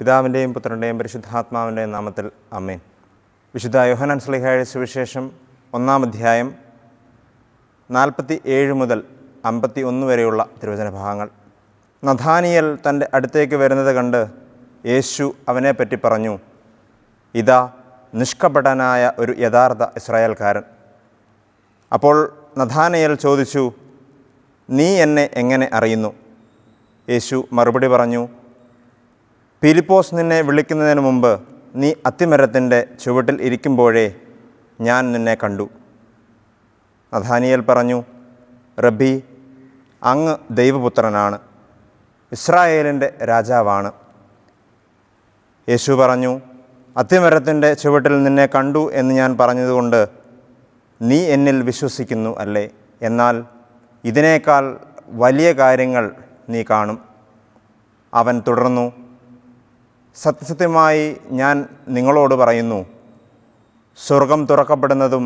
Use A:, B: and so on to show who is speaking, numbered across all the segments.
A: പിതാവിന്റെയും പുത്രന്റെയും പരിശുദ്ധാത്മാവിന്റെയും നാമത്തിൽ അമ്മേൻ വിശുദ്ധ യോഹനാൻ സ്ലിഹായ സുവിശേഷം ഒന്നാം അധ്യായം നാൽപ്പത്തി ഏഴ് മുതൽ അമ്പത്തി ഒന്ന് വരെയുള്ള തിരുവചന ഭാഗങ്ങൾ. നഥാനിയൽ തന്റെ അടുത്തേക്ക് വരുന്നത് കണ്ട് യേശു അവനെപ്പറ്റി പറഞ്ഞു ഇതാ നിഷ്കപടനായ ഒരു യഥാർത്ഥ ഇസ്രായേൽക്കാരൻ. അപ്പോൾ നഥാനയൽ ചോദിച്ചു നീ എന്നെ എങ്ങനെ അറിയുന്നു? യേശു മറുപടി പറഞ്ഞു ഫിലിപ്പോസ് നിന്നെ വിളിക്കുന്നതിന് മുമ്പ് നീ അത്തിമരത്തിന്റെ ചുവട്ടിൽ ഇരിക്കുമ്പോഴേ ഞാൻ നിന്നെ കണ്ടു. നഥാനിയൽ പറഞ്ഞു റബ്ബി അങ്ങ് ദൈവപുത്രനാണ് ഇസ്രായേലിന്റെ രാജാവാണ്. യേശു പറഞ്ഞു അത്തിമരത്തിന്റെ ചുവട്ടിൽ നിന്നെ കണ്ടു എന്ന് ഞാൻ പറഞ്ഞതുകൊണ്ട് നീ എന്നിൽ വിശ്വസിക്കുന്നു അല്ലേ? എന്നാൽ ഇതിനേക്കാൾ വലിയ കാര്യങ്ങൾ നീ കാണും. അവൻ തുടർന്നു സത്യസത്യമായി ഞാൻ നിങ്ങളോട് പറയുന്നു സ്വർഗം തുറക്കപ്പെടുന്നതും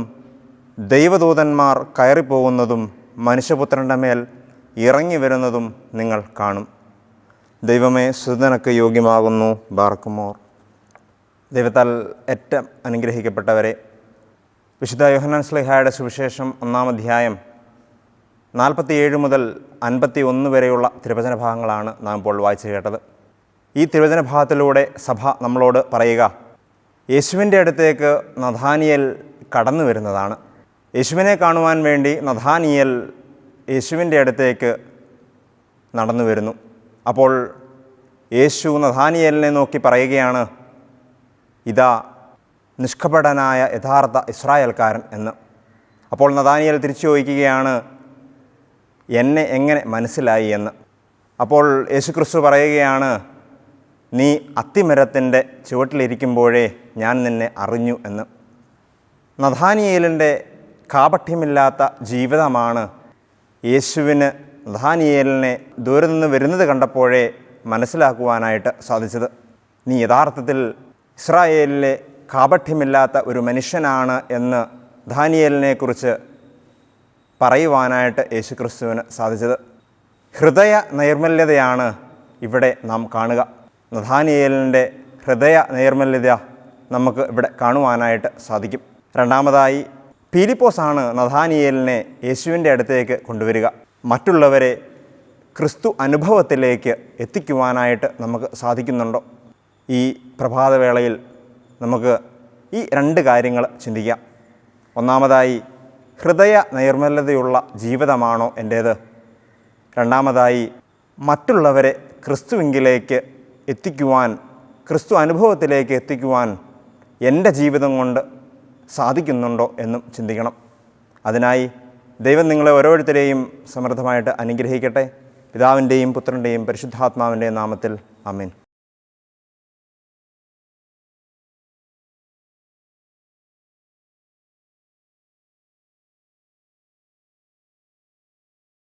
A: ദൈവദൂതന്മാർ കയറിപ്പോകുന്നതും മനുഷ്യപുത്രന്റെ മേൽ ഇറങ്ങി വരുന്നതും നിങ്ങൾ കാണും. ദൈവമേ സുതനക്ക് യോഗ്യമാകുന്നു ബാർക്കുമോർ. ദൈവത്താൽ ഏറ്റവും അനുഗ്രഹിക്കപ്പെട്ടവരെ വിശുദ്ധ യോഹനാൻ സ്ലിഹായുടെ സുവിശേഷം ഒന്നാം അധ്യായം നാൽപ്പത്തിയേഴ് മുതൽ അൻപത്തി ഒന്ന് വരെയുള്ള തിരുവചന ഭാഗങ്ങളാണ് നാം ഇപ്പോൾ വായിച്ചു കേട്ടത്. ഈ തിരുവചന ഭാഗത്തിലൂടെ സഭ നമ്മളോട് പറയുക യേശുവിന്റെ അടുത്തേക്ക് നഥാനിയൽ കടന്നു വരുന്നതാണ്. യേശുവിനെ കാണുവാൻ വേണ്ടി നഥാനിയൽ യേശുവിന്റെ അടുത്തേക്ക് നടന്നു വരുന്നു. അപ്പോൾ യേശു നഥാനിയലിനെ നോക്കി പറയുകയാണ് ഇതാ നിഷ്കപടനായ യഥാർത്ഥ ഇസ്രായേൽക്കാരൻ എന്ന്. അപ്പോൾ നദാനിയൽ തിരിച്ചു ചോദിക്കുകയാണ് എന്നെ എങ്ങനെ മനസ്സിലായി? എന്ന്. അപ്പോൾ യേശുക്രിസ്തു പറയുകയാണ് നീ അത്തിമരത്തിന്റെ ചുവട്ടിലിരിക്കുമ്പോഴേ ഞാൻ നിന്നെ അറിഞ്ഞു എന്ന്. നഥാനിയേലിന്റെ കാപഠ്യമില്ലാത്ത ജീവിതമാണ് യേശുവിന് നഥാനിയേലിനെ ദൂരെ നിന്ന് വരുന്നത് കണ്ടപ്പോഴേ മനസ്സിലാക്കുവാനായിട്ട് സാധിച്ചത്. നീ യഥാർത്ഥത്തിൽ ഇസ്രായേലിലെ കാപഠ്യമില്ലാത്ത ഒരു മനുഷ്യനാണ് എന്ന് ധാനിയേലിനെക്കുറിച്ച് പറയുവാനായിട്ട് യേശുക്രിസ്തുവിന് സാധിച്ചത്. ഹൃദയ നൈർമല്യതയാണ് ഇവിടെ നാം കാണുക. നഥാനിയേലിന്റെ ഹൃദയ നൈർമല്യത നമുക്ക് ഇവിടെ കാണുവാനായിട്ട് സാധിക്കും. രണ്ടാമതായി പീലിപ്പോസാണ് നഥാനിയേലിനെ യേശുവിന്റെ അടുത്തേക്ക് കൊണ്ടുവരിക. മറ്റുള്ളവരെ ക്രിസ്തു അനുഭവത്തിലേക്ക് എത്തിക്കുവാനായിട്ട് നമുക്ക് സാധിക്കുന്നുണ്ടോ? ഈ പ്രഭാതവേളയിൽ നമുക്ക് ഈ രണ്ട് കാര്യങ്ങൾ ചിന്തിക്കാം. ഒന്നാമതായി ഹൃദയ നൈർമല്യതയുള്ള ജീവിതമാണോ എന്റേത്? രണ്ടാമതായി മറ്റുള്ളവരെ ക്രിസ്തുവിങ്കിലേക്ക് എത്തിക്കുവാൻ ക്രിസ്തു അനുഭവത്തിലേക്ക് എത്തിക്കുവാൻ എന്റെ ജീവിതം കൊണ്ട് സാധിക്കുന്നുണ്ടോ എന്നും ചിന്തിക്കണം. അതിനായി ദൈവം നിങ്ങളെ ഓരോരുത്തരെയും സമൃദ്ധമായിട്ട് അനുഗ്രഹിക്കട്ടെ. പിതാവിന്റെയും പുത്രന്റെയും പരിശുദ്ധാത്മാവിന്റെയും നാമത്തിൽ അമീൻ